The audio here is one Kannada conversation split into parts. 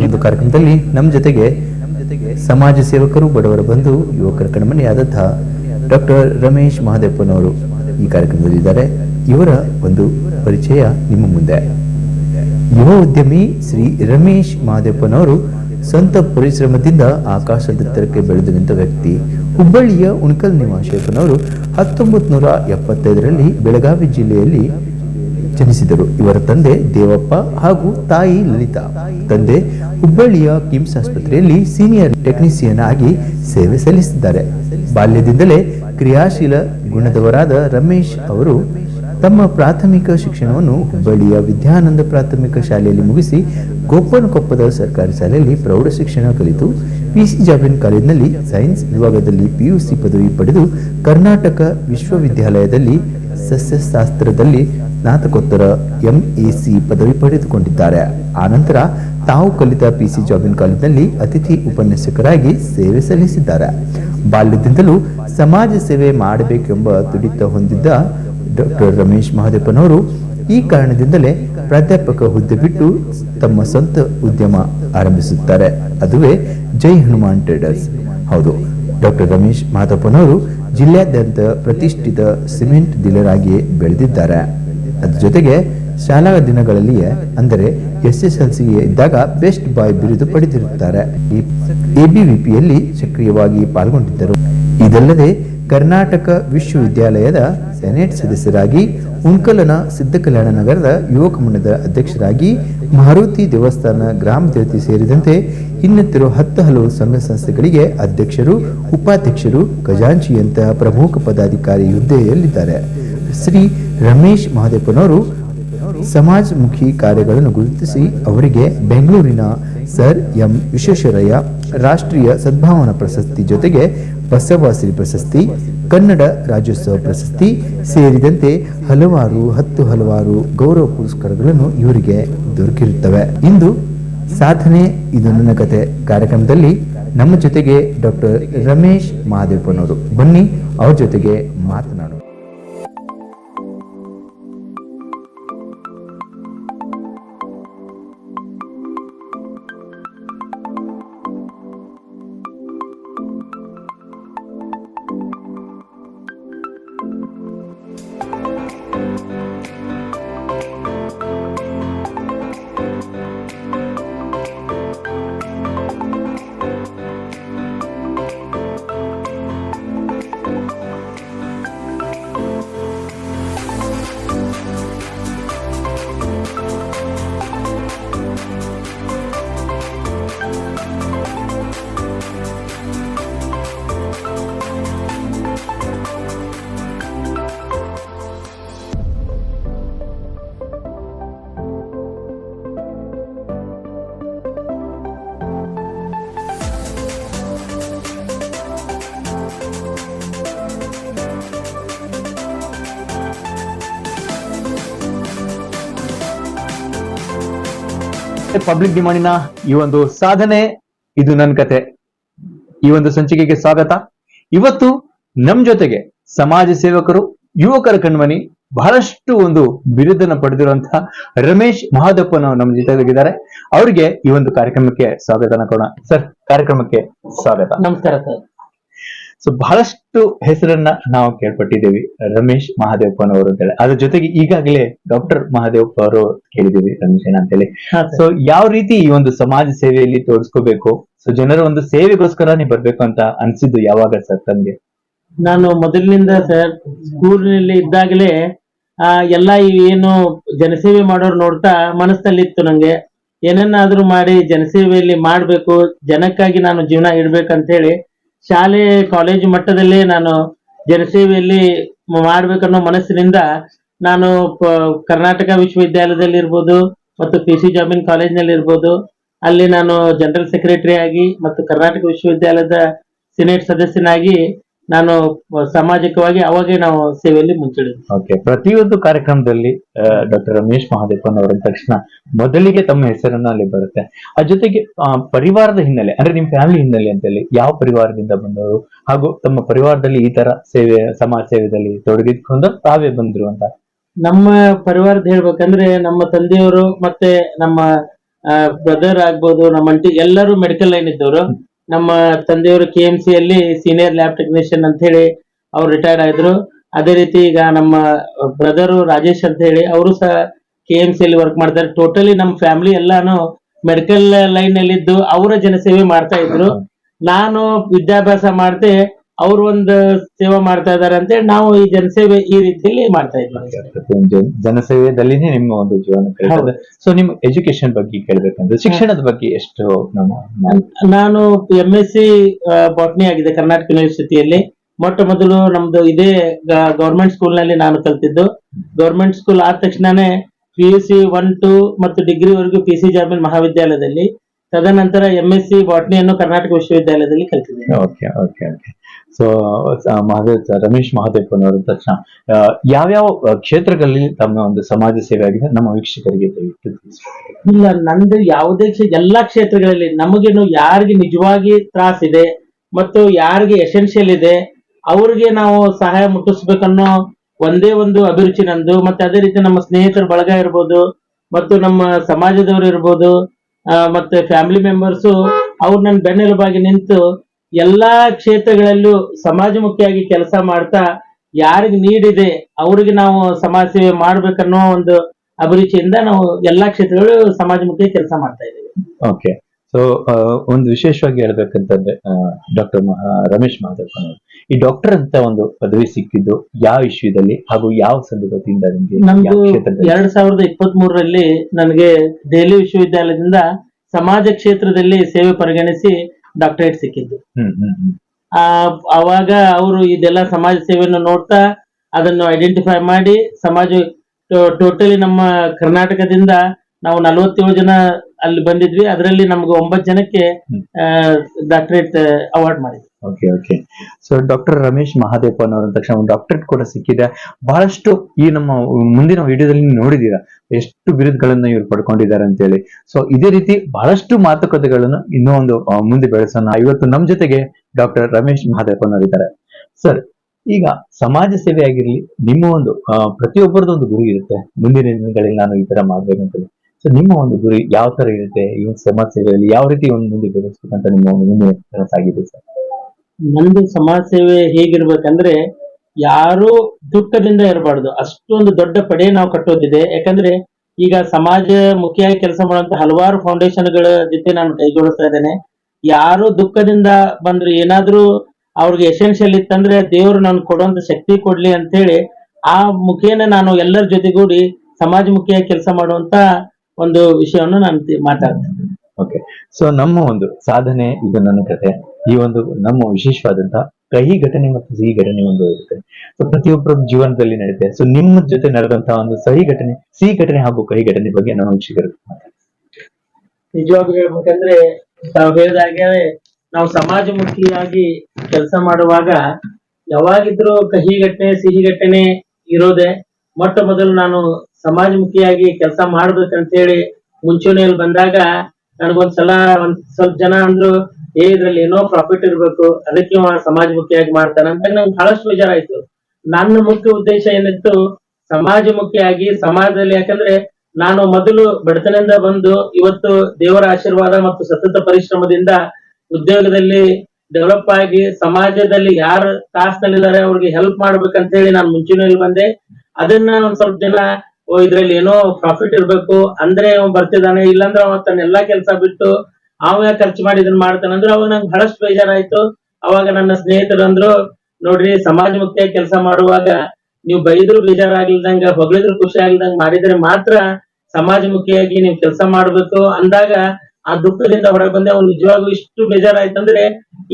ಈ ಕಾರ್ಯಕ್ರಮದಲ್ಲಿ ನಮ್ಮ ಜೊತೆಗೆ ಸಮಾಜ ಸೇವಕರು, ಬಡವರ ಬಂಧು ಯುವಕರ ಕಣ್ಮಣಿಯಾದಂತಹ ಡಾಕ್ಟರ್ ರಮೇಶ್ ಮಹದೇವಪ್ಪನವರು ಈ ಕಾರ್ಯಕ್ರಮದಲ್ಲಿ ಇದ್ದಾರೆ. ಇವರ ಒಂದು ಪರಿಚಯ ನಿಮ್ಮ ಮುಂದೆ. ಯುವ ಉದ್ಯಮಿ ಶ್ರೀ ರಮೇಶ್ ಮಹದೇವಪ್ಪನವರು ಸ್ವಂತ ಪರಿಶ್ರಮದಿಂದ ಆಕಾಶದತ್ತರಕ್ಕೆ ಬೆಳೆದು ನಿಂತ ವ್ಯಕ್ತಿ, ಹುಬ್ಬಳ್ಳಿಯ ಉಣಕಲ್ ನಿವಾಸಪ್ಪನವರು ಹತ್ತೊಂಬತ್ತು ನೂರ ಎಪ್ಪತ್ತೈದರಲ್ಲಿ ಬೆಳಗಾವಿ ಜಿಲ್ಲೆಯಲ್ಲಿ ಜನಿಸಿದರು. ಇವರ ತಂದೆ ದೇವಪ್ಪ ಹಾಗೂ ತಾಯಿ ಲಲಿತಾ. ತಂದೆ ಹುಬ್ಬಳ್ಳಿಯ ಕಿಮ್ಸ್ ಆಸ್ಪತ್ರೆಯಲ್ಲಿ ಸೀನಿಯರ್ ಟೆಕ್ನಿಷಿಯನ್ ಆಗಿ ಸೇವೆ ಸಲ್ಲಿಸಿದ್ದಾರೆ. ಬಾಲ್ಯದಿಂದಲೇ ಕ್ರಿಯಾಶೀಲ ಗುಣದವರಾದ ರಮೇಶ್ ಅವರು ತಮ್ಮ ಪ್ರಾಥಮಿಕ ಶಿಕ್ಷಣವನ್ನು ಹುಬ್ಬಳ್ಳಿಯ ವಿದ್ಯಾನಂದ ಪ್ರಾಥಮಿಕ ಶಾಲೆಯಲ್ಲಿ ಮುಗಿಸಿ ಗೋಪನಕೊಪ್ಪದ ಸರ್ಕಾರಿ ಶಾಲೆಯಲ್ಲಿ ಪ್ರೌಢ ಶಿಕ್ಷಣ ಕಲಿತು ಪಿಸಿ ಜಾಬಿನ್ ಕಾಲೇಜಿನಲ್ಲಿ ಸೈನ್ಸ್ ವಿಭಾಗದಲ್ಲಿ ಪಿಯುಸಿ ಪದವಿ ಪಡೆದು ಕರ್ನಾಟಕ ವಿಶ್ವವಿದ್ಯಾಲಯದಲ್ಲಿ ಸಸ್ಯಶಾಸ್ತ್ರದಲ್ಲಿ ಸ್ನಾತಕೋತ್ತರ ಎಂಎಸಿ ಪದವಿ ಪಡೆದುಕೊಂಡಿದ್ದಾರೆ. ಆನಂತರ ತಾವು ಕಲಿತ ಪಿಸಿ ಜಾಬಿನ್ ಕಾಲೇಜಿನಲ್ಲಿ ಅತಿಥಿ ಉಪನ್ಯಾಸಕರಾಗಿ ಸೇವೆ ಸಲ್ಲಿಸಿದ್ದಾರೆ. ಬಾಲ್ಯದಿಂದಲೂ ಸಮಾಜ ಸೇವೆ ಮಾಡಬೇಕೆಂಬ ತುಡಿತ ಹೊಂದಿದ್ದ ಡಾಕ್ಟರ್ ರಮೇಶ್ ಮಹದೇವನವರು ಈ ಕಾರಣದಿಂದಲೇ ಪ್ರಾಧ್ಯಾಪಕ ಹುದ್ದೆ ಬಿಟ್ಟು ತಮ್ಮ ಸ್ವಂತ ಉದ್ಯಮ ಆರಂಭಿಸುತ್ತಾರೆ. ಅದುವೇ ಜೈ ಹನುಮಾನ್ ಟ್ರೇಡರ್ಸ್. ಹೌದು ಡಾಕ್ಟರ್ ರಮೇಶ್ ಮಹದಪ್ಪನವರು ಜಿಲ್ಲೆಯಾದ್ಯಂತ ಪ್ರತಿಷ್ಠಿತ ಸಿಮೆಂಟ್ ಡೀಲರ್ ಆಗಿ ಬೆಳೆದಿದ್ದಾರೆ. ಅದ್ರ ಜೊತೆಗೆ ಶಾಲಾ ದಿನಗಳಲ್ಲಿಯೇ, ಅಂದರೆ ಎಸ್ ಎಸ್ ಎಲ್ ಸಿ ಇದ್ದಾಗ ಬೆಸ್ಟ್ ಬಾಯ್ ಬಿರುದು ಪಡೆದಿರುತ್ತಾರೆ ಎಬಿವಿಪಿಯಲ್ಲಿ ಸಕ್ರಿಯವಾಗಿ ಪಾಲ್ಗೊಂಡಿದ್ದರು. ಇದಲ್ಲದೆ ಕರ್ನಾಟಕ ವಿಶ್ವವಿದ್ಯಾಲಯದ ಸೆನೆಟ್ ಸದಸ್ಯರಾಗಿ, ಉಂಕಲನ ಸಿದ್ಧಕಲ್ಯಾಣ ನಗರದ ಯುವಕ ಮಂಡದ ಅಧ್ಯಕ್ಷರಾಗಿ, ಮಾರುತಿ ದೇವಸ್ಥಾನ ಗ್ರಾಮ ದೇವತೆ ಸೇರಿದಂತೆ ಇನ್ನಿತರ ಹತ್ತು ಹಲವು ಸಂಘ ಸಂಸ್ಥೆಗಳಿಗೆ ಅಧ್ಯಕ್ಷರು, ಉಪಾಧ್ಯಕ್ಷರು, ಖಜಾಂಚಿಯಂತಹ ಪ್ರಮುಖ ಪದಾಧಿಕಾರಿ ಹುದ್ದೆಯಲ್ಲಿದ್ದಾರೆ. ಶ್ರೀ ರಮೇಶ್ ಮಹದೇವನವರು ಸಮಾಜಮುಖಿ ಕಾರ್ಯಗಳನ್ನು ಗುರುತಿಸಿ ಅವರಿಗೆ ಬೆಂಗಳೂರಿನ ಸರ್ ಎಂ ವಿಶ್ವೇಶ್ವರಯ್ಯ ರಾಷ್ಟ್ರೀಯ ಸದ್ಭಾವನಾ ಪ್ರಶಸ್ತಿ ಜೊತೆಗೆ ಬಸವಶ್ರೀ ಪ್ರಶಸ್ತಿ, ಕನ್ನಡ ರಾಜ್ಯೋತ್ಸವ ಪ್ರಶಸ್ತಿ ಸೇರಿದಂತೆ ಹಲವಾರು ಹತ್ತು ಹಲವಾರು ಗೌರವ ಪುರಸ್ಕಾರಗಳನ್ನು ಇವರಿಗೆ ದೊರಕಿರುತ್ತವೆ. ಇಂದು ಸಾಧನೆ, ಇದು ನನ್ನ ಕತೆ. ಕಾರ್ಯಕ್ರಮದಲ್ಲಿ ನಮ್ಮ ಜೊತೆಗೆ ಡಾಕ್ಟರ್ ರಮೇಶ್ ಮಹಾದೇವಪ್ಪನವರು ಬನ್ನಿ, ಅವ್ರ ಜೊತೆಗೆ ಮಾತನಾಡೋಣ. ಪಬ್ಲಿಕ್ ಡಿಮಾಂಡಿನ ಈ ಒಂದು ಸಾಧನೆ, ಇದು ನನ್ನ ಕತೆ. ಈ ಒಂದು ಸಂಚಿಕೆಗೆ ಸ್ವಾಗತ. ಇವತ್ತು ನಮ್ ಜೊತೆಗೆ ಸಮಾಜ ಸೇವಕರು, ಯುವಕರ ಕಣ್ಮನಿ ಬಹಳಷ್ಟು ಒಂದು ಬಿರುದನ್ನ ಪಡೆದಿರುವಂತಹ ರಮೇಶ್ ಮಹಾದಪ್ಪನ ನಮ್ಮ ಜೊತೆಗಿದ್ದಾರೆ. ಅವರಿಗೆ ಈ ಒಂದು ಕಾರ್ಯಕ್ರಮಕ್ಕೆ ಸ್ವಾಗತ ಕೊಡೋಣ. ಸರ್, ಕಾರ್ಯಕ್ರಮಕ್ಕೆ ಸ್ವಾಗತ. ನಮಸ್ಕಾರ ಸರ್. ಸೊ ಬಹಳಷ್ಟು ಹೆಸರನ್ನ ನಾವು ಕೇಳ್ಪಟ್ಟಿದ್ದೇವೆ. ರಮೇಶ್ ಮಹಾದೇವಪ್ಪನವರು ಅಂತ ಹೇಳಿ ಅದ್ರ ಜೊತೆಗೆ ಈಗಾಗಲೇ ಡಾಕ್ಟರ್ ಮಹಾದೇವಪ್ಪ ಅವರು ಕೇಳಿದ್ದೀವಿ ರಮೇಶ್ ಅಂತ ಹೇಳಿ ಸೊ ಯಾವ ರೀತಿ ಈ ಒಂದು ಸಮಾಜ ಸೇವೆಯಲ್ಲಿ ತೋರಿಸ್ಕೋಬೇಕು ಸೊ ಜನರ ಒಂದು ಸೇವೆಗೋಸ್ಕರನೇ ಬರ್ಬೇಕು ಅಂತ ಅನ್ಸಿದ್ದು ಯಾವಾಗ ಸರ್ ತಮ್ಗೆ? ನಾನು ಮೊದಲಿನಿಂದ ಸರ್ ಸ್ಕೂಲ್ನಲ್ಲಿ ಇದ್ದಾಗಲೇ ಆ ಎಲ್ಲಾ ಏನು ಜನಸೇವೆ ಮಾಡೋರು ನೋಡ್ತಾ ಮನಸ್ಸಲ್ಲಿತ್ತು ನಂಗೆ. ಏನನ್ನಾದ್ರೂ ಮಾಡಿ ಜನಸೇವೆಯಲ್ಲಿ ಮಾಡ್ಬೇಕು ಜನಕ್ಕಾಗಿ ನಾನು ಜೀವನ ಇಡ್ಬೇಕಂತ ಹೇಳಿ ಶಾಲೆ ಕಾಲೇಜು ಮಟ್ಟದಲ್ಲಿ ನಾನು ಜನಸೇವೆಯಲ್ಲಿ ಮಾಡ್ಬೇಕನ್ನೋ ಮನಸ್ಸಿನಿಂದ ನಾನು ಕರ್ನಾಟಕ ವಿಶ್ವವಿದ್ಯಾಲಯದಲ್ಲಿ ಇರ್ಬೋದು ಮತ್ತು ಪಿ ಸಿ ಜಾಮಿನ್ ಕಾಲೇಜ್ನಲ್ಲಿ ಇರ್ಬೋದು ಅಲ್ಲಿ ನಾನು ಜನರಲ್ ಸೆಕ್ರೆಟರಿ ಆಗಿ ಮತ್ತು ಕರ್ನಾಟಕ ವಿಶ್ವವಿದ್ಯಾಲಯದ ಸಿನೇಟ್ ಸದಸ್ಯನಾಗಿ ನಾನು ಸಾಮಾಜಿಕವಾಗಿ ಅವಾಗೇ ನಾವು ಸೇವೆಯಲ್ಲಿ ಮುಂಚೆ ಓಕೆ ಪ್ರತಿಯೊಂದು ಕಾರ್ಯಕ್ರಮದಲ್ಲಿ ಡಾಕ್ಟರ್ ರಮೇಶ್ ಮಹಾದೇವನ್ ಅವರ ತಕ್ಷಣ ಮೊದಲಿಗೆ ತಮ್ಮ ಹೆಸರನ್ನ ಅಲ್ಲಿ ಬರುತ್ತೆ. ಆ ಜೊತೆಗೆ ಆ, ಪರಿವಾರದ ಹಿನ್ನೆಲೆ ಅಂದ್ರೆ ನಿಮ್ ಫ್ಯಾಮಿಲಿ ಹಿನ್ನೆಲೆ ಅಂತ ಹೇಳಿ ಯಾವ ಪರಿವಾರದಿಂದ ಬಂದವರು ಹಾಗೂ ತಮ್ಮ ಪರಿವಾರದಲ್ಲಿ ಈ ತರ ಸೇವೆ ಸಮಾಜ ಸೇವೆಯಲ್ಲಿ ತೊಡಗಿದ್ಕೊಂಡು ತಾವೇ ಬಂದ್ರು ಅಂತ. ನಮ್ಮ ಪರಿವಾರದ ಹೇಳ್ಬೇಕಂದ್ರೆ ನಮ್ಮ ತಂದೆಯವರು ಮತ್ತೆ ನಮ್ಮ ಬ್ರದರ್ ಆಗ್ಬೋದು ನಮ್ಮ ಅಂಟಿ ಎಲ್ಲರೂ ಮೆಡಿಕಲ್ ಲೈನ್ ಇದ್ದವರು. ನಮ್ಮ ತಂದೆಯವರು ಕೆ ಎಂ ಸಿ ಅಲ್ಲಿ ಸೀನಿಯರ್ ಲ್ಯಾಬ್ ಟೆಕ್ನಿಷಿಯನ್ ಅಂತ ಹೇಳಿ ಅವ್ರು ರಿಟೈರ್ಡ್ ಆದ್ರು ಅದೇ ರೀತಿ ಈಗ ನಮ್ಮ ಬ್ರದರು ರಾಜೇಶ್ ಅಂತ ಹೇಳಿ ಅವರು ಸಹ ಕೆ ಎಂ ಸಿ ಅಲ್ಲಿ ವರ್ಕ್ ಮಾಡ್ತಾರೆ. ಟೋಟಲಿ ನಮ್ಮ ಫ್ಯಾಮಿಲಿ ಎಲ್ಲಾನು ಮೆಡಿಕಲ್ ಲೈನ್ ಅಲ್ಲಿ ಇದ್ದು ಅವರ ಜನಸೇವೆ ಮಾಡ್ತಾ ಇದ್ರು. ನಾನು ವಿದ್ಯಾಭ್ಯಾಸ ಮಾಡ್ದೆ ಅವ್ರು ಒಂದು ಸೇವೆ ಮಾಡ್ತಾ ಇದಾರೆ ಅಂತ ಹೇಳಿ ನಾವು ಈ ಜನಸೇವೆ ಈ ರೀತಿಯಲ್ಲಿ ಮಾಡ್ತಾ ಇದ್ವಿ. ಜನಸೇವೆಯಲ್ಲಿನೇ ನಿಮ್ಮ ಒಂದು ಜೀವನ ಸೊ ನಿಮ್ಮ ಎಜುಕೇಶನ್ ಬಗ್ಗೆ ಕೇಳ್ಬೇಕಂದ್ರೆ ಶಿಕ್ಷಣದ ಬಗ್ಗೆ ಎಷ್ಟು ನಾನು ಎಂ ಎಸ್ ಸಿ ಬಾಟ್ನಿ ಆಗಿದೆ ಕರ್ನಾಟಕ ಯೂನಿವರ್ಸಿಟಿಯಲ್ಲಿ ಮೊಟ್ಟ ಮೊದಲು ನಮ್ದು ಇದೇ ಗವರ್ಮೆಂಟ್ ಸ್ಕೂಲ್ನಲ್ಲಿ ನಾನು ಕಲ್ತಿದ್ದು. ಗವರ್ಮೆಂಟ್ ಸ್ಕೂಲ್ ಆದ ತಕ್ಷಣನೇ P U C one two ಮತ್ತು ಡಿಗ್ರಿವರೆಗೂ ಪಿ ಸಿ ಜಾಮೀನ್ ಮಹಾವಿದ್ಯಾಲಯದಲ್ಲಿ. ತದನಂತರ ಎಂ ಎಸ್ ಸಿ ಬಾಟ್ನಿಯನ್ನು ಕರ್ನಾಟಕ ವಿಶ್ವವಿದ್ಯಾಲಯದಲ್ಲಿ ಕಲ್ತಿದ್ದೇನೆ. Okay okay okay so Mahadev, Ramesh ಮಹಾದೇವಪ್ಪನವರ ತಕ್ಷಣ ಯಾವ್ಯಾವ ಕ್ಷೇತ್ರಗಳಲ್ಲಿ ತಮ್ಮ ಒಂದು ಸಮಾಜ ಸೇವೆ ಆಗಿದೆ ನಮ್ಮ ವೀಕ್ಷಕರಿಗೆ ಇಲ್ಲ, ನಂದು ಯಾವುದೇ ಎಲ್ಲಾ ಕ್ಷೇತ್ರಗಳಲ್ಲಿ ನಮಗೇನು ಯಾರಿಗೆ ನಿಜವಾಗಿ ತ್ರಾಸಿದೆ ಮತ್ತು ಯಾರಿಗೆ ಎಸೆನ್ಷಿಯಲ್ ಇದೆ, ಅವ್ರಿಗೆ ನಾವು ಸಹಾಯ ಮುಟ್ಟಿಸ್ಬೇಕನ್ನೋ ಒಂದೇ ಒಂದು ಅಭಿರುಚಿ ನಂದು. ಮತ್ತೆ ಅದೇ ರೀತಿ ನಮ್ಮ ಸ್ನೇಹಿತರ ಬಳಗ ಇರ್ಬೋದು, ಮತ್ತು ನಮ್ಮ ಸಮಾಜದವರು ಇರ್ಬೋದು ಮತ್ತೆ ಫ್ಯಾಮಿಲಿ ಮೆಂಬರ್ಸ್ ಅವ್ರು ನನ್ನ ಬೆನ್ನೆಲುಬಾಗಿ ನಿಂತು ಎಲ್ಲಾ ಕ್ಷೇತ್ರಗಳಲ್ಲೂ ಸಮಾಜಮುಖಿಯಾಗಿ ಕೆಲಸ ಮಾಡ್ತಾ ಯಾರಿಗೆ ನೀಡಿದೆ ಅವ್ರಿಗೆ ನಾವು ಸಮಾಜ ಸೇವೆ ಮಾಡ್ಬೇಕನ್ನೋ ಒಂದು ಅಭಿರುಚಿಯಿಂದ ನಾವು ಎಲ್ಲಾ ಕ್ಷೇತ್ರಗಳು ಸಮಾಜಮುಖಿ ಕೆಲಸ ಮಾಡ್ತಾ ಇದ್ದೇವೆ. ಓಕೆ ಸೊ ಒಂದು ವಿಶೇಷವಾಗಿ ಹೇಳ್ಬೇಕಂತಂದ್ರೆ ಡಾಕ್ಟರ್ ರಮೇಶ್ ಮಾತಾಡ್ಕೊಂಡು ಈ ಡಾಕ್ಟರ್ ಅಂತ ಒಂದು ಪದವಿ ಸಿಕ್ಕಿದ್ದು ಯಾವ ವಿಷಯದಲ್ಲಿ ಹಾಗೂ ಯಾವ ಸಂದರ್ಭದಿಂದ ನಿಮಗೆ ನಮ್ದು ಎರಡ್ ಸಾವಿರದ ಇಪ್ಪತ್ತ್ ಮೂರರಲ್ಲಿ ನನಗೆ ದೆಹಲಿ ವಿಶ್ವವಿದ್ಯಾಲಯದಿಂದ ಸಮಾಜ ಕ್ಷೇತ್ರದಲ್ಲಿ ಸೇವೆ ಪರಿಗಣಿಸಿ ಡಾಕ್ಟರೇಟ್ ಸಿಕ್ಕಿದ್ದು. ಆ ಅವಾಗ ಅವರು ಇದೆಲ್ಲ ಸಮಾಜ ಸೇವೆಯನ್ನು ನೋಡ್ತಾ ಅದನ್ನು ಐಡೆಂಟಿಫೈ ಮಾಡಿ ಸಮಾಜ ಟೋಟಲಿ ನಮ್ಮ ಕರ್ನಾಟಕದಿಂದ ನಾವು ನಲವತ್ತೇಳು ಜನ ಅಲ್ಲಿ ಬಂದಿದ್ವಿ. ಅದರಲ್ಲಿ ನಮ್ಗೆ ಒಂಬತ್ತು ಜನಕ್ಕೆ. ಡಾಕ್ಟರೇಟ್ ಅವಾರ್ಡ್ ಮಾಡಿದ್ವಿ. Okay okay. So doctor Ramesh ಮಹಾದೇವಪ್ಪನವರ ತಕ್ಷಣ ಒಂದು ಡಾಕ್ಟರೇಟ್ ಕೂಡ ಸಿಕ್ಕಿದೆ. ಬಹಳಷ್ಟು ಈ ನಮ್ಮ ಮುಂದಿನ ವಿಡಿಯೋದಲ್ಲಿ ನೋಡಿದೀರಾ ಎಷ್ಟು ಬಿರುದುಗಳನ್ನ ಇವ್ರು ಪಡ್ಕೊಂಡಿದ್ದಾರೆ ಅಂತೇಳಿ. ಸೊ ಇದೇ ರೀತಿ ಬಹಳಷ್ಟು ಮಾತುಕತೆಗಳನ್ನು ಇನ್ನೂ ಒಂದು ಮುಂದೆ ಬೆಳೆಸೋಣ. ಇವತ್ತು ನಮ್ಮ ಜೊತೆಗೆ ಡಾಕ್ಟರ್ ರಮೇಶ್ ಮಹಾದೇವನ್ ಇದ್ದಾರೆ. ಸರ್ ಈಗ ಸಮಾಜ ಸೇವೆ ಆಗಿರ್ಲಿ ನಿಮ್ಮ ಒಂದು ಪ್ರತಿಯೊಬ್ಬರದ್ದು ಒಂದು ಗುರಿ ಇರುತ್ತೆ. ಮುಂದಿನ ದಿನಗಳಲ್ಲಿ ನಾನು ಈ ತರ ಮಾಡ್ಬೇಕಂತೇಳಿ ಸೊ ನಿಮ್ಮ ಒಂದು ಗುರಿ ಯಾವ ತರ ಇರುತ್ತೆ? ಈ ಸಮಾಜ ಸೇವೆಯಲ್ಲಿ ಯಾವ ರೀತಿ ಒಂದು ಮುಂದೆ ಬೆಳೆಸ್ಬೇಕಂತ ನಿಮ್ಮ ಒಂದು ಮುಂದಿನ ಕನಸಾಗಿದೆ ಸರ್? ನಂದು ಸಮಾಜ ಸೇವೆ ಹೇಗಿರ್ಬೇಕಂದ್ರೆ ಯಾರು ದುಃಖದಿಂದ ಇರಬಾರ್ದು. ಅಷ್ಟೊಂದು ದೊಡ್ಡ ಪಡೆ ನಾವು ಕಟ್ಟೋದಿದೆ. ಯಾಕಂದ್ರೆ ಈಗ ಸಮಾಜ ಮುಖಿಯಾಗಿ ಕೆಲಸ ಮಾಡುವಂತ ಹಲವಾರು ಫೌಂಡೇಶನ್ಗಳ ಜೊತೆ ನಾನು ಕೈಗೊಳ್ಳುತ್ತಾ ಇದ್ದೇನೆ. ಯಾರು ದುಃಖದಿಂದ ಬಂದ್ರು ಏನಾದ್ರೂ ಅವ್ರಿಗೆ ಎಸೆನ್ಷಿಯಲ್ ಇತ್ತಂದ್ರೆ ದೇವ್ರು ನಾನು ಕೊಡುವಂತ ಶಕ್ತಿ ಕೊಡ್ಲಿ ಅಂತ ಹೇಳಿ ಆ ಮುಖೇನ ನಾನು ಎಲ್ಲರ ಜೊತೆಗೂಡಿ ಸಮಾಜ ಮುಖಿಯಾಗಿ ಕೆಲಸ ಮಾಡುವಂತ ಒಂದು ವಿಷಯವನ್ನು ನಾನು ಮಾತಾಡ್ತೇನೆ. ಓಕೆ ಸೊ ನಮ್ಮ ಒಂದು ಸಾಧನೆ ಇದು ನನ್ನ ಕತೆ ಈ ಒಂದು ನಮ್ಮ ವಿಶೇಷವಾದಂತಹ ಕಹಿ ಘಟನೆ ಮತ್ತು ಸಿಹಿ ಘಟನೆ ಒಂದು ಇರುತ್ತೆ. ಸೊ ಪ್ರತಿಯೊಬ್ಬರ ಜೀವನದಲ್ಲಿ ನಡೆಯುತ್ತೆ. ಸೊ ನಿಮ್ಮ ಜೊತೆ ನಡೆದಂತಹ ಒಂದು ಸಹಿ ಘಟನೆ ಸಿಹಿ ಘಟನೆ ಹಾಗೂ ಕಹಿ ಘಟನೆ ಬಗ್ಗೆ ನಾನು ವೀಕ್ಷಕರು. ನಿಜವಾಗ್ಲೂ ಹೇಳ್ಬೇಕಂದ್ರೆ ತಾವು ಹೇಳಿದಾಗೆ ನಾವು ಸಮಾಜಮುಖಿಯಾಗಿ ಕೆಲಸ ಮಾಡುವಾಗ ಯಾವಾಗಿದ್ರೂ ಕಹಿ ಘಟನೆ ಸಿಹಿ ಘಟನೆ ಇರೋದೆ. ಮೊಟ್ಟ ಮೊದಲು ನಾನು ಸಮಾಜಮುಖಿಯಾಗಿ ಕೆಲಸ ಮಾಡ್ಬೇಕಂತ ಹೇಳಿ ಮುಂಚೂಣಿಯಲ್ಲಿ ಬಂದಾಗ ನನಗೊಂದ್ಸಲ ಒಂದ್ ಸ್ವಲ್ಪ ಜನ ಅಂದ್ರು, ಏ, ಇದ್ರಲ್ಲಿ ಏನೋ ಪ್ರಾಫಿಟ್ ಇರ್ಬೇಕು, ಅದಕ್ಕೆ ಸಮಾಜಮುಖಿಯಾಗಿ ಮಾಡ್ತಾನೆ. ಅಂತ ನಂಗೆ ಬಹಳಷ್ಟು ಬೇಜಾರಾಯ್ತು. ನನ್ನ ಮುಖ್ಯ ಉದ್ದೇಶ ಏನಿತ್ತು, ಸಮಾಜಮುಖಿಯಾಗಿ, ಸಮಾಜದಲ್ಲಿ ಯಾಕಂದ್ರೆ ನಾನು ಮೊದಲು ಬಡತನದಿಂದ ಬಂದು, ಇವತ್ತು ದೇವರ ಆಶೀರ್ವಾದ ಮತ್ತು ಸತತ ಪರಿಶ್ರಮದಿಂದ ಉದ್ಯೋಗದಲ್ಲಿ ಡೆವಲಪ್ ಆಗಿ, ಸಮಾಜದಲ್ಲಿ ಯಾರು ಕಾಸ್ನಲ್ಲಿದ್ದಾರೆ ಅವ್ರಿಗೆ ಹೆಲ್ಪ್ ಮಾಡ್ಬೇಕಂತ ಹೇಳಿ ನಾನು ಮುಂಚೂಣಿಯಲ್ಲಿ ಬಂದೆ. ಅದನ್ನ ಒಂದ್ ಸ್ವಲ್ಪ ಜನ ಓ, ಇದ್ರಲ್ಲಿ ಏನೋ ಪ್ರಾಫಿಟ್ ಇರ್ಬೇಕು, ಅಂದ್ರೆ ಅವ ಬರ್ತಿದ್ದಾನೆ, ಇಲ್ಲಾಂದ್ರೆ ಅವ ತನ್ನ ಎಲ್ಲಾ ಕೆಲಸ ಬಿಟ್ಟು ಅವ ಖರ್ಚು ಮಾಡಿ ಇದನ್ನ ಮಾಡ್ತಾನೆ ಅಂದ್ರೆ ಅವಾಗ ನಂಗೆ ಬಹಳಷ್ಟು ಬೇಜಾರಾಯ್ತು. ಅವಾಗ ನನ್ನ ಸ್ನೇಹಿತರು ಅಂದ್ರು, ನೋಡ್ರಿ, ಸಮಾಜ ಮುಖ್ಯ ಕೆಲಸ ಮಾಡುವಾಗ ನೀವು ಬೈದ್ರು ಬೇಜಾರಾಗ್ಲಿದಂಗ ಹೊಗಳಿದ್ರು ಖುಷಿ ಆಗ್ಲಿದಂಗ ಮಾಡಿದ್ರೆ ಮಾತ್ರ ಸಮಾಜಮುಖಿಯಾಗಿ ನೀವು ಕೆಲಸ ಮಾಡ್ಬೇಕು. ಅಂದಾಗ ಆ ದುಃಖದಿಂದ ಹೊರಗೆ ಬಂದೆ. ಅವ್ನು ನಿಜವಾಗ್ಲೂ ಇಷ್ಟು ಬೇಜಾರಾಯ್ತಂದ್ರೆ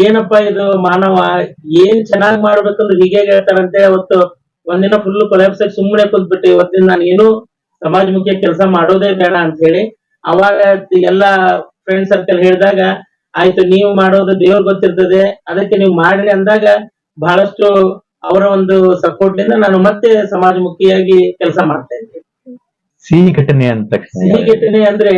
ಏನಪ್ಪಾ ಇದು ಮಾನವ, ಏನ್ ಚೆನ್ನಾಗ್ ಮಾಡ್ಬೇಕಂದ್ರೆ ಹೀಗೆ ಹೇಳ್ತಾರಂತೆ. ಅವತ್ತು ಒಂದಿನ ಫುಲ್ ಕೊಲೆಪ್ಸ್ ಸುಮ್ಮನೆ ಕುಂತ್ಬಿಟ್ಟೆ ಇವತ್ತಿನ ನಾನು ಏನು ಸಮಾಜಮುಖಿ ಕೆಲಸ ಮಾಡೋದೇ ಬೇಡ ಅಂತ ಹೇಳಿ ಅವಾಗ ಎಲ್ಲಾ ಫ್ರೆಂಡ್ ಸರ್ಕಲ್ ಹೇಳಿದಾಗ ಆಯ್ತು ನೀವು ಮಾಡೋದು ದೇವ್ರ ಗೊತ್ತಿರ್ತದೆ ಅದಕ್ಕೆ ನೀವು ಮಾಡ್ರಿ ಅಂದಾಗ ಬಹಳಷ್ಟು ಅವರ ಒಂದು ಸಪೋರ್ಟ್ನಿಂದ ನಾನು ಮತ್ತೆ ಸಮಾಜಮುಖಿಯಾಗಿ ಕೆಲಸ ಮಾಡ್ತಾ ಇದ್ದೀನಿ ಸಿಹಿ ಘಟನೆ ಅಂತ ಸಿಹಿ ಘಟನೆ ಅಂದ್ರೆ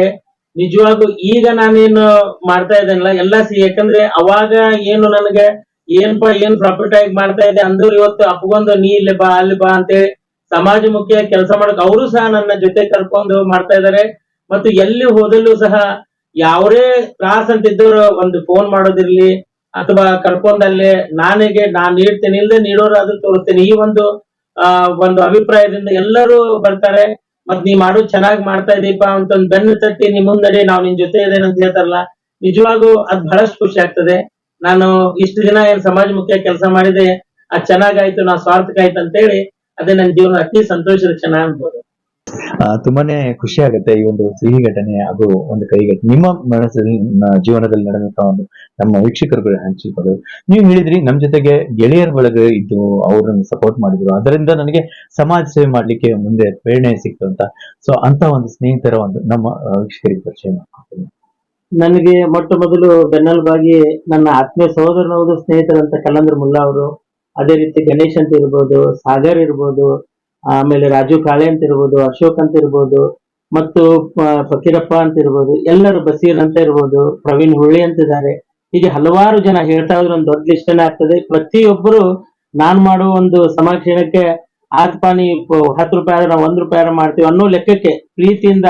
ನಿಜವಾಗೂ ಈಗ ನಾನೇನು ಮಾಡ್ತಾ ಇದ್ದೇನಲ್ಲ ಎಲ್ಲಾ ಸಿಹಿ ಯಾಕಂದ್ರೆ ಅವಾಗ ಏನು ನನಗೆ ಏನಪ್ಪಾ ಏನ್ ಪ್ರಾಫಿಟ್ ಆಗಿ ಮಾಡ್ತಾ ಇದೆ ಅಂದ್ರು ಇವತ್ತು ಅಪ್ಪಗೊಂದು ನೀ ಇಲ್ಲಿ ಬಾ, ಅಲ್ಲಿ ಬಾ ಅಂತೇಳಿ ಮುಖ್ಯ ಕೆಲಸ ಮಾಡಕ್ ಅವರು ಸಹ ನನ್ನ ಜೊತೆ ಕರ್ಕೊಂಡು ಮಾಡ್ತಾ ಇದಾರೆ. ಮತ್ತು ಎಲ್ಲಿ ಹೋದಲ್ಲೂ ಸಹ ಯಾವರೇ ಅಂತ ಅಂತಿದ್ದವ್ರು ಒಂದು ಫೋನ್ ಮಾಡೋದಿರ್ಲಿ ಅಥವಾ ಕರ್ಕೊಂಡಲ್ಲೇ ನಾನಿಗೆ ನಾನ್ ನೀಡ್ತೇನೆ ಇಲ್ಲದೆ ನೀಡೋರು ಅದು ತೋರಿಸ್ತೇನೆ. ಈ ಒಂದು, ಆ, ಒಂದು ಅಭಿಪ್ರಾಯದಿಂದ ಎಲ್ಲರೂ ಬರ್ತಾರೆ. ಮತ್ ನೀ ಮಾಡೋದು ಚೆನ್ನಾಗಿ ಮಾಡ್ತಾ ಇದೀಪ ಅಂತ ಒಂದು ಬೆನ್ನು ತಟ್ಟಿ ನಿಮ್ ಮುಂದಡಿ ನಾವು ನಿನ್ ಜೊತೆ ಇದೇನಂತ ಹೇಳ್ತಾರಲ್ಲ, ನಿಜವಾಗೂ ಅದ್ ಬಹಳಷ್ಟು ಖುಷಿ ಆಗ್ತದೆ. ನಾನು ಇಷ್ಟು ದಿನ ಏನ್ ಸಮಾಜಮುಖಿ ಕೆಲಸ ಮಾಡಿದೆ ಅದ್ ಚೆನ್ನಾಗಾಯ್ತು, ನಾ ಅಂತ ಅಂತೇಳಿ ಅದೇ ನನ್ನ ಜೀವನ ಅತಿ ಸಂತೋಷದ ಕ್ಷಣ ಅನ್ಬೋದು. ತುಂಬಾನೇ ಖುಷಿ ಆಗುತ್ತೆ ಈ ಒಂದು ಸಿಹಿ ಘಟನೆ ಅದು ಒಂದು ಕೈಗೆ ನಿಮ್ಮ ಮನಸ್ಸಲ್ಲಿ ಜೀವನದಲ್ಲಿ ನಡೆದಂತ ಒಂದು ನಮ್ಮ ವೀಕ್ಷಕರುಗಳು ಹಂಚಿಕೊಳ್ಳೋದು ನೀವು ಹೇಳಿದ್ರಿ ನಮ್ ಜೊತೆಗೆ ಗೆಳೆಯರ ಬಳಗ ಇದ್ದು ಅವ್ರನ್ನ ಸಪೋರ್ಟ್ ಮಾಡಿದ್ರು. ಅದರಿಂದ ನನಗೆ ಸಮಾಜ ಸೇವೆ ಮಾಡ್ಲಿಕ್ಕೆ ಮುಂದೆ ಪ್ರೇರಣೆ ಸಿಕ್ತು ಅಂತ. ಸೊ ಅಂತ ಒಂದು ಸ್ನೇಹಿತರ ಒಂದು ನಮ್ಮ ವೀಕ್ಷಕರಿಗೆ ಪರಿಚಯ ಮಾಡ್ಕೊಡ್ತೀನಿ ನನಗೆ ಮೊಟ್ಟ ಮೊದಲು ಬೆನ್ನಲ್ಬಾಗಿ ನನ್ನ ಆತ್ಮೀಯ ಸಹೋದರನವರು ಸ್ನೇಹಿತರಂತ ಕಲ್ಲಂದ್ರ ಮುಲ್ಲಾ ಅವರು, ಅದೇ ರೀತಿ ಗಣೇಶ್ ಅಂತ ಇರ್ಬೋದು, ಸಾಗರ್ ಇರ್ಬೋದು, ಆಮೇಲೆ ರಾಜು ಕಾಳೆ ಅಂತ ಇರ್ಬೋದು, ಅಶೋಕ್ ಅಂತ ಇರ್ಬೋದು, ಮತ್ತು ಫಕೀರಪ್ಪ ಅಂತ ಇರ್ಬೋದು, ಎಲ್ಲರೂ ಬಸೀರ್ ಅಂತ ಇರ್ಬೋದು, ಪ್ರವೀಣ್ ಹುಳ್ಳಿ ಅಂತ ಇದ್ದಾರೆ. ಹೀಗೆ ಹಲವಾರು ಜನ ಹೇಳ್ತಾ ಇದ್ರೆ ಒಂದು ದೊಡ್ಡ ಇಷ್ಟನೇ ಆಗ್ತದೆ. ಪ್ರತಿಯೊಬ್ಬರು ನಾನ್ ಮಾಡುವ ಒಂದು ಸಮಾಕ್ಷೇಣಕ್ಕೆ ಆತ್ಪಾನಿ, ಹತ್ತು ರೂಪಾಯಿ ಆದ್ರೆ ನಾವು ಒಂದ್ ರೂಪಾಯಿ ಮಾಡ್ತೀವಿ ಅನ್ನೋ ಲೆಕ್ಕಕ್ಕೆ ಪ್ರೀತಿಯಿಂದ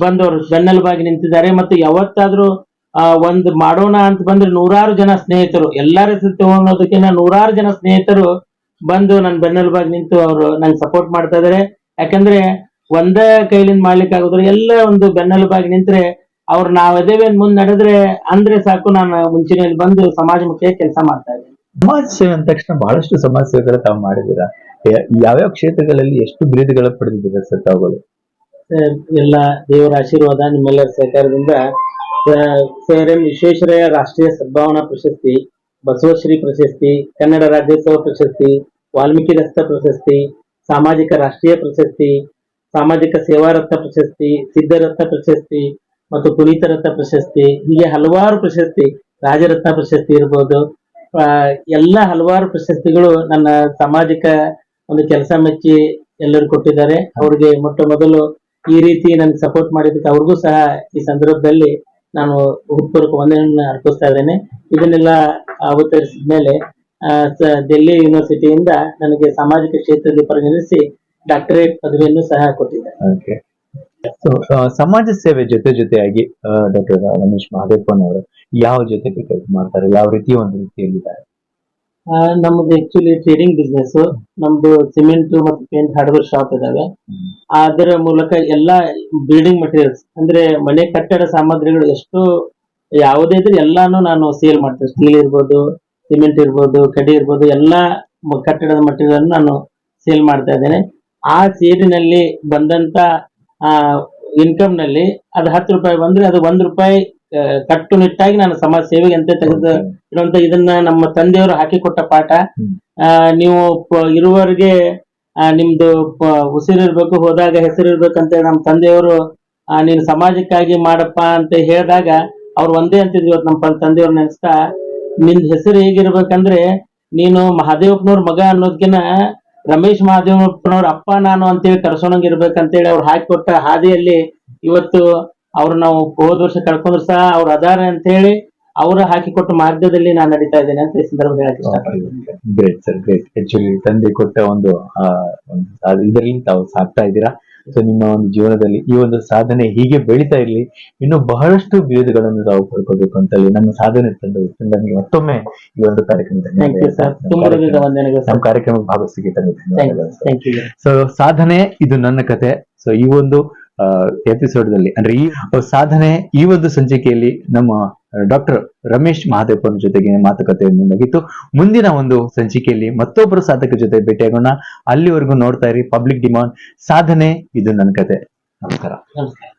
ಬಂದವರು ಬೆನ್ನೆಲುಬಾಗಿ ನಿಂತಿದ್ದಾರೆ ಮತ್ತು ಯಾವತ್ತಾದ್ರೂ, ಆ, ಒಂದು ಮಾಡೋಣ ಅಂತ ಬಂದ್ರೆ ನೂರಾರು ಜನ ಸ್ನೇಹಿತರು. ಎಲ್ಲರ ಜೊತೆ ಹೋಗೋದಕ್ಕಿಂತ ನೂರಾರು ಜನ ಸ್ನೇಹಿತರು ಬಂದು ನನ್ನ ಬೆನ್ನೆಲುಬಾಗಿ ನಿಂತು ಅವರು ನಂಗೆ ಸಪೋರ್ಟ್ ಮಾಡ್ತಾ ಇದಾರೆ. ಯಾಕಂದ್ರೆ ಒಂದೇ ಕೈಲಿಂದ ಮಾಡ್ಲಿಕ್ಕೆ ಆಗೋದ್ರೆ ಎಲ್ಲ ಒಂದು ಬೆನ್ನೆಲುಬಾಗಿ ನಿಂತ್ರೆ ಅವ್ರು ನಾವ್ ಅದೇವೆ ಮುಂದ್ ನಡೆದ್ರೆ ಅಂದ್ರೆ ಸಾಕು, ನಾನು ಮುಂಚಿನಲ್ಲಿ ಬಂದು ಸಮಾಜಮುಖಿ ಕೆಲಸ ಮಾಡ್ತಾ ಇದ್ದೀನಿ. ಸಮಾಜ ಸೇವೆ ಅಂದ ತಕ್ಷಣ ಬಹಳಷ್ಟು ಸಮಾಜ ಸೇವೆಗಳು ತಾವು ಮಾಡಿದ್ದೀರಾ? ಯ- ಯಾವ್ಯಾವ ಕ್ಷೇತ್ರಗಳಲ್ಲಿ ಎಷ್ಟು ಬಿರುದುಗಳ ಪಡೆದಿದ್ದೀರಾ ಸರ್ ತಾವುಗಳು? ಎಲ್ಲ ದೇವರ ಆಶೀರ್ವಾದ ನಿಮ್ಮೆಲ್ಲರ ಸಹಕಾರದಿಂದ. ಸರ್ ಎಂ ವಿಶ್ವೇಶ್ವರಯ್ಯ ರಾಷ್ಟ್ರೀಯ ಸದ್ಭಾವನಾ ಪ್ರಶಸ್ತಿ ಬಸವಶ್ರೀ ಪ್ರಶಸ್ತಿ, ಕನ್ನಡ ರಾಜ್ಯೋತ್ಸವ ಪ್ರಶಸ್ತಿ, ವಾಲ್ಮೀಕಿ ರಸ್ತ ಪ್ರಶಸ್ತಿ, ಸಾಮಾಜಿಕ ರಾಷ್ಟ್ರೀಯ ಪ್ರಶಸ್ತಿ, ಸಾಮಾಜಿಕ ಸೇವಾ ರತ್ನ ಪ್ರಶಸ್ತಿ ಸಿದ್ಧರತ್ನ ಪ್ರಶಸ್ತಿ ಮತ್ತು ಪುನೀತ ರತ್ನ ಪ್ರಶಸ್ತಿ, ಹೀಗೆ ಹಲವಾರು ಪ್ರಶಸ್ತಿ, ರಾಜರತ್ನ ಪ್ರಶಸ್ತಿ ಇರ್ಬೋದು. ಎಲ್ಲ ಹಲವಾರು ಪ್ರಶಸ್ತಿಗಳು ನನ್ನ ಸಾಮಾಜಿಕ ಒಂದು ಕೆಲಸ ಮೆಚ್ಚಿ ಎಲ್ಲರೂ ಕೊಟ್ಟಿದ್ದಾರೆ. ಅವ್ರಿಗೆ ಮೊಟ್ಟ ಮೊದಲು ಈ ರೀತಿ ನನ್ಗೆ ಸಪೋರ್ಟ್ ಮಾಡಿದ್ದಕ್ಕೆ ಅವ್ರಿಗೂ ಸಹ ಈ ಸಂದರ್ಭದಲ್ಲಿ ನಾನು ಹೃತ್ಪೂರ್ವಕ ವಂದನೆಯನ್ನು ಅರ್ಪಿಸ್ತಾ ಇದ್ದೇನೆ. ಇದನ್ನೆಲ್ಲ ಅವತರಿಸಿದ ಮೇಲೆ ಡೆಲ್ಲಿ ಯೂನಿವರ್ಸಿಟಿಯಿಂದ ನನಗೆ ಸಾಮಾಜಿಕ ಕ್ಷೇತ್ರದಲ್ಲಿ ಪರಿಗಣಿಸಿ ಡಾಕ್ಟರೇಟ್ ಪದವಿಯನ್ನು ಸಹ ಕೊಟ್ಟಿದ್ದಾರೆ. ಸಮಾಜ ಸೇವೆ ಜೊತೆ ಜೊತೆಯಾಗಿ ಡಾಕ್ಟರ್ ರಮೇಶ್ ಮಹದೇವನ್ ಅವರು ಯಾವ ಜೊತೆಗೆ ಕೆಲಸ ಮಾಡ್ತಾರೆ? ಯಾವ ರೀತಿ, ಒಂದು ರೀತಿಯಲ್ಲಿದ್ದಾರೆ? ನಮ್ದು ಆಕ್ಚುಲಿ ಟ್ರೇಡಿಂಗ್ ಬಿಸ್ನೆಸ್ ನಮ್ದು ಸಿಮೆಂಟ್ ಮತ್ತು ಪೇಂಟ್ ಹಾರ್ಡ್ವೇರ್ ಶಾಪ್ ಇದಾವೆ. ಅದರ ಮೂಲಕ ಎಲ್ಲಾ ಬಿಲ್ಡಿಂಗ್ ಮಟೀರಿಯಲ್ಸ್ ಅಂದ್ರೆ ಮನೆ ಕಟ್ಟಡ ಸಾಮಗ್ರಿಗಳು ಎಷ್ಟು ಯಾವುದೇ ಇದ್ರೆ ಎಲ್ಲಾನು ನಾನು ಸೇಲ್ ಮಾಡ್ತೇನೆ. ಸ್ಟೀಲ್ ಇರ್ಬೋದು ಸಿಮೆಂಟ್ ಇರ್ಬೋದು ಕಡಿ ಇರ್ಬೋದು ಎಲ್ಲಾ ಕಟ್ಟಡದ ಮಟೀರಿಯಲ್ ನಾನು ಸೇಲ್ ಮಾಡ್ತಾ ಇದ್ದೇನೆ. ಆ ಸೇಲಿನಲ್ಲಿ ಬಂದಂತ ಆ ಇನ್ಕಮ್ನಲ್ಲಿ ಅದು ಹತ್ತು ರೂಪಾಯಿ ಬಂದ್ರೆ ಅದು ಒಂದ್ ರೂಪಾಯಿ ಕಟ್ಟುನಿಟ್ಟಾಗಿ ನಾನು ಸಮಾಜ ಸೇವೆಗೆ ಅಂತ ತೆಗೆದು ಇಡುವಂತ ಇದನ್ನ ನಮ್ಮ ತಂದೆಯವರು ಹಾಕಿಕೊಟ್ಟ ಪಾಠ. ನೀವು ಇರುವವರೆಗೆ ನಿಮ್ದು ಉಸಿರಿರ್ಬೇಕು ಹೋದಾಗ ಹೆಸರಿರ್ಬೇಕಂತ ನಮ್ಮ ತಂದೆಯವರು ನೀನ್ ಸಮಾಜಕ್ಕಾಗಿ ಮಾಡಪ್ಪ ಅಂತ ಹೇಳಿದಾಗ ಅವ್ರು ಒಂದೇ ಅಂತಿದ್ವಿ ಇವತ್ತು ನಮ್ಮ ತಂದೆಯವ್ರ ತಂದೆಯವ್ರು ನೆನೆಸ್ತಾ ನಿನ್ ಹೆಸರು ಹೇಗಿರ್ಬೇಕಂದ್ರೆ ನೀನು ಮಹಾದೇವಪ್ಪನವ್ರ ಮಗ ಅನ್ನೋದ್ಕಿನ ರಮೇಶ್ ಮಹಾದೇವಪ್ಪನವ್ರ ಅಪ್ಪ ನಾನು ಅಂತೇಳಿ ಕರ್ಸೋಣಂಗಿರ್ಬೇಕಂತೇಳಿ ಅವ್ರು ಹಾಕಿಕೊಟ್ಟ ಹಾದಿಯಲ್ಲಿ ಇವತ್ತು ಅವ್ರು ನಾವು ಹೋದ ವರ್ಷ ಕಳ್ಕೊಂಡ್ರು ಸಹ ಅವ್ರು ಅದಾರ ಅಂತ ಹೇಳಿ ಅವರ ಹಾಕಿಕೊಟ್ಟ ಮಾರ್ಗದಲ್ಲಿ ನಾನು ನಡೀತಾ ಇದ್ದೇನೆ ಅಂತ ಈ ಸಂದರ್ಭ ಹೇಳಕ್ ಇಷ್ಟಪಡ್ತೀನಿ. ಗ್ರೇಟ್ ಸರ್ ಗ್ರೇಟ್ ಆಕ್ಚುಲಿ ತಂದೆ ಕೊಟ್ಟ ಒಂದು ಇದರಲ್ಲಿ ತಾವು ಸಾಕ್ತಾ ಇದ್ದೀರಾ? ಸೊ ನಿಮ್ಮ ಒಂದು ಜೀವನದಲ್ಲಿ ಈ ಒಂದು ಸಾಧನೆ ಹೀಗೆ ಬೆಳೀತಾ ಇರಲಿ ಇನ್ನು ಬಹಳಷ್ಟು ಬಿರುದುಗಳನ್ನು ತಾವು ಪಡ್ಕೋಬೇಕು ಅಂತ ಹೇಳಿ ನಮ್ಮ ಸಾಧನೆ ತಂಡ ನನಗೆ ಮತ್ತೊಮ್ಮೆ ಈ ಒಂದು ಕಾರ್ಯಕ್ರಮದಲ್ಲಿ ನಮ್ಮ ಸರ್ ಕಾರ್ಯಕ್ರಮಕ್ಕೆ ಭಾಗವಹಿಸಿಗೆ ಸೊ ಸಾಧನೆ ಇದು ನನ್ನ ಕತೆ. ಸೊ ಈ ಒಂದು ಎಪಿಸೋಡ್ನಲ್ಲಿ ಅಂದ್ರೆ ಈ ಸಾಧನೆ, ಈ ಒಂದು ಸಂಚಿಕೆಯಲ್ಲಿ ನಮ್ಮ ಡಾಕ್ಟರ್ ರಮೇಶ್ ಮಹಾದೇವಪ್ಪನ ಜೊತೆಗೆ ಮಾತುಕತೆ ಮುಂದಾಗಿತ್ತು. ಮುಂದಿನ ಒಂದು ಸಂಚಿಕೆಯಲ್ಲಿ ಮತ್ತೊಬ್ಬರು ಸಾಧಕ ಜೊತೆ ಭೇಟಿಯಾಗೋಣ. ಅಲ್ಲಿವರೆಗೂ ನೋಡ್ತಾ ಇರಿ, ಪಬ್ಲಿಕ್ ಡಿಮಾಂಡ್, ಸಾಧನೆ, ಇದು ನನ್ನ ಕತೆ. ನಮಸ್ಕಾರ. ನಮಸ್ಕಾರ.